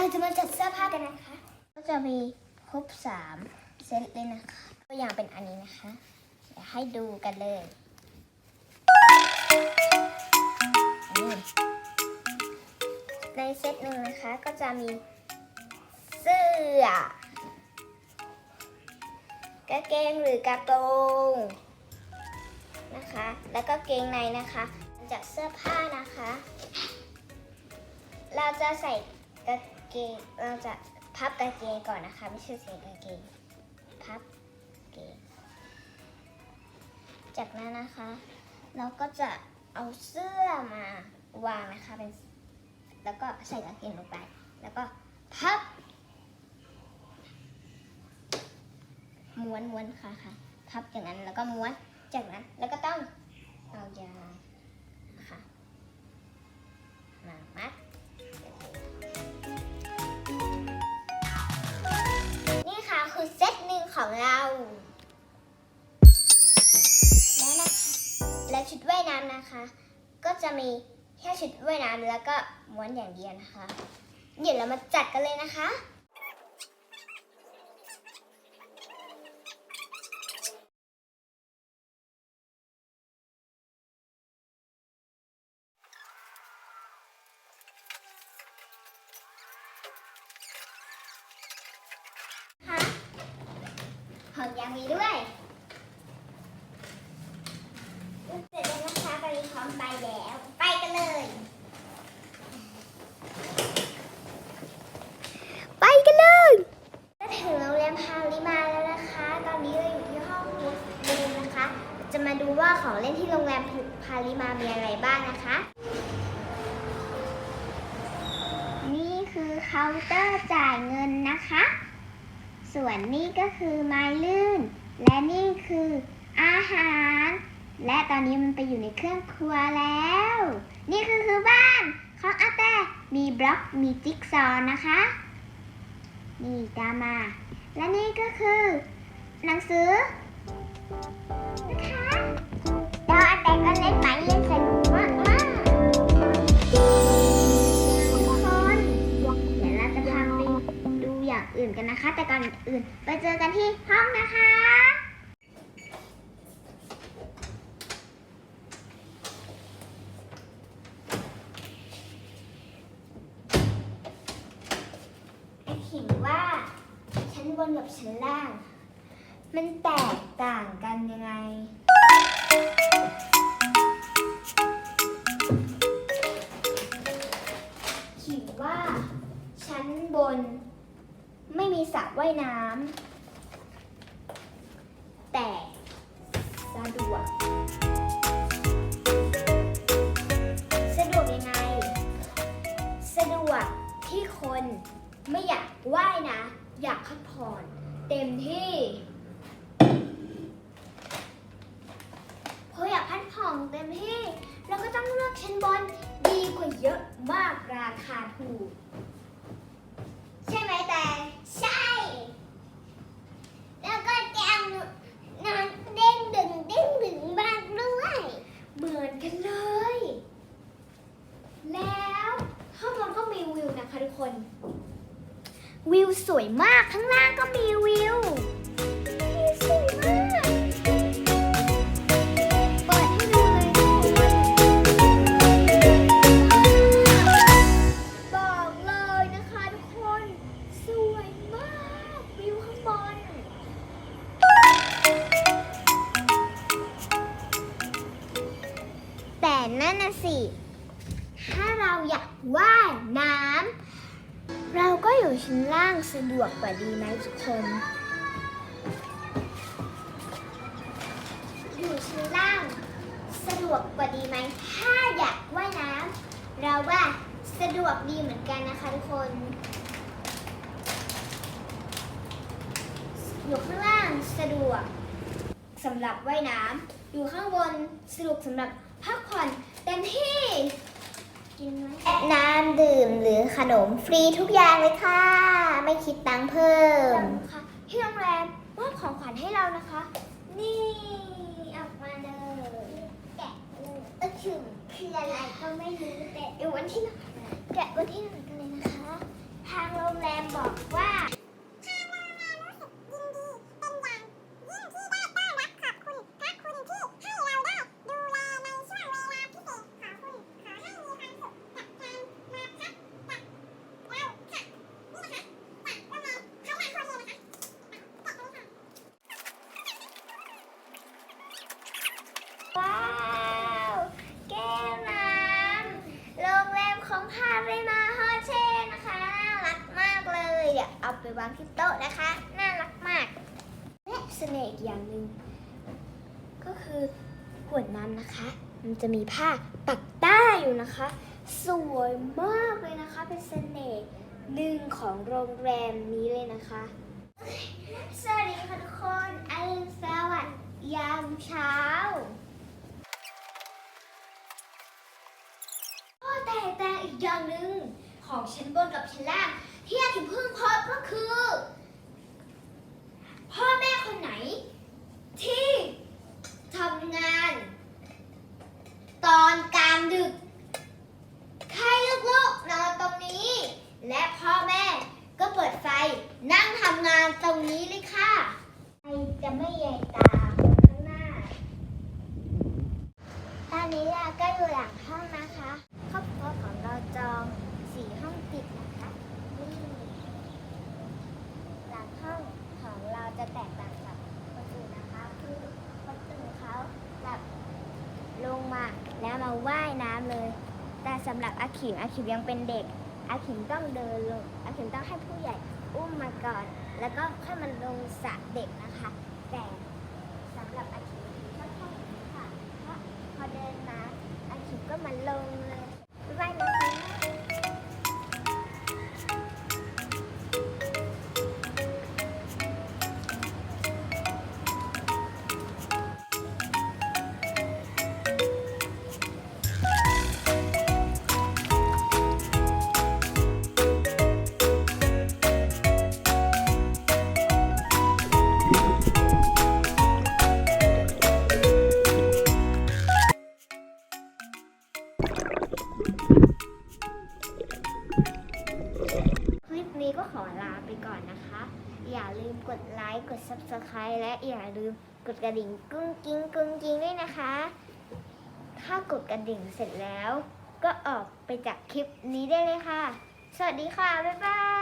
ราจะมาจัดเสื้อผ้ากันนะคะ ก็จะมีครบสามเซตเลยนะคะตัวอย่างเป็นอันนี้นะคะเดี๋ยวให้ดูกันเลยในเซตหนึ่งนะคะก็จะมีเสื้อกางเกงหรือกระโปรงนะคะ แล้วก็เกงในนะคะจากเสื้อผ้านะคะ เราจะใส่กาง เกงเราจะพับกางเกงก่อนนะคะ ไม่ใช่ใส่กางเกงพับเกงจากนั้นนะคะ เราก็จะเอาเสื้อมาวางนะคะเป็นแล้วก็ใส่กางเกงลงไป แล้วก็พับม้วนม้วนค่ะค่ะพับอย่างนั้นแล้วก็ม้วนจากนั้นแล้วก็ต้องเอายางนะคะมามัด แล้วนะคะและชุดว่ายน้ำนะคะ ก็จะมีแค่ชุดว่ายน้ำแล้วก็ม้วนอย่างเดียวนะคะ เดี๋ยวเรามาจัดกันเลยนะคะ อมยางมีด้วยเสร็จแล้วนะคะตอนนี้พร้อมไปแล้ว ไปกันเลย ไปกันเลยก็ถึงโรงแรมพาลิมาแล้วนะคะ ตอนนี้เราอยู่ที่ห้องรูมนะคะ จะมาดูว่าของเล่นที่โรงแรมพาลิมามีอะไรบ้างนะคะ นี่คือเคาน์เตอร์จ่ายเงินนะคะ ส่วนนี่ก็คือไม้ลื่น และนี่คืออาหาร และตอนนี้มันไปอยู่ในเครื่องครัวแล้ว นี่คือคือบ้านของอาแต่มีบล็อกมีจิ๊กซอว์นะคะ นี่ตามมา และนี่ก็คือ หนังสือนะคะแล้วอาแต่ก็เล่นไม้เล่นสนุกมากมาก อื่นกันนะคะ แต่ก่อนอื่นไปเจอกันที่ห้องนะคะไอขิงว่าชั้นบนกับชั้นล่าง มันแตกต่างกันยังไงขิงว่าชั้นบน ไม่มีสระว่ายน้ำแต่สะดวก สะดวกยังไง สะดวกที่คนไม่อยากว่ายนะ อยากพักผ่อนเต็มที่เพราะอยากพักผ่อนเต็มที่ เราก็ต้องเลือกชั้นบนดีกว่าเยอะมากราคาถูก ใช่ไหมแตงใช่ แล้วก็แจมนอนเด้งดึงเด้งดึงบ้างด้วย เหมือนกันเลย แล้วข้างบนก็มีวิวนะคะทุกคน วิวสวยมากข้างล่างก็มีวิว ชั้นล่างสะดวกกว่าดีไหมทุกคน อยู่ชั้นล่างสะดวกกว่าดีไหม ถ้าอยากว่ายน้ำเราว่าสะดวกดีเหมือนกันนะคะทุกคน อยู่ข้างล่างสะดวกสำหรับว่ายน้ำอยู่ข้างบนสะดวกสำหรับพักผ่อนเต็มที่ น้ำดื่มหรือขนมฟรีทุกอย่างเลยค่ะ ไม่คิดตังค์เพิ่มค่ะที่โรงแรมมอบของขวัญให้เรานะคะ นี่ออกมาเลยแกะเลยเออถึงคืออะไรก็ไม่รู้แต่เดี๋ยววันที่หนึ่งแกะวันที่หนึ่งกันเลยนะคะ ทางโรงแรมบอกว่า ว้าว แก้วน้ำโรงแรมของพาไปมาฮอเช่นะคะ น่ารักมากเลย เอาไปวางที่โต๊ะนะคะ น่ารักมาก และเสน่ห์อีกอย่างหนึ่งก็คือขวดน้ำนะคะ มันจะมีผ้าปักใต้อยู่นะคะ สวยมากเลยนะคะ เป็นเสน่ห์หนึ่งของโรงแรมนี้เลยนะคะ สวัสดีค่ะทุกคนอรุณสวัสดิ์ยามเช้าแต่แต่อีกอย่างหนึ่งของชั้นบนกับชั้นล่าง ที่อยากถึงพึ่งพบก็คือ พ่อแม่คนไหน ที่ทำงาน ตอนกลางดึกให้ลูกๆนอนตรงนี้ และพ่อแม่ก็เปิดไฟนั่งทำงานตรงนี้เลยค่ะ ใครจะไม่ใหญ่ตามข้างหน้า ตอนนี้เราก็อยู่หลังห้องนะคะ ครอบครัวของเราจองสี่ห้องติดนะคะ นี่หลังห้องของเราจะแตกต่างกับคนอื่นนะคะ คือคนอื่นเขาแบบลงมาแล้วมาว่ายน้ำเลย แต่ สำหรับอาขิมอาขิมยังเป็นเด็ก อาขิมต้องเดินลงอาขิมต้องให้ผู้ใหญ่อุ้มมาก่อน แล้วก็ค่อยมันลงสระเด็กนะคะ แต่สำหรับอาขิมค่อนข้างนี้ค่ะเพราะพอเดินมาอาขิมก็มาลงเลย กดไลค์กด Subscribe และอย่าลืมกดกระดิ่งกุ้งกิ้งกุ้งกิ้งด้วยนะคะ ถ้ากดกระดิ่งเสร็จแล้ว ก็ออกไปจากคลิปนี้ได้เลยค่ะ สวัสดีค่ะ บ๊ายบาย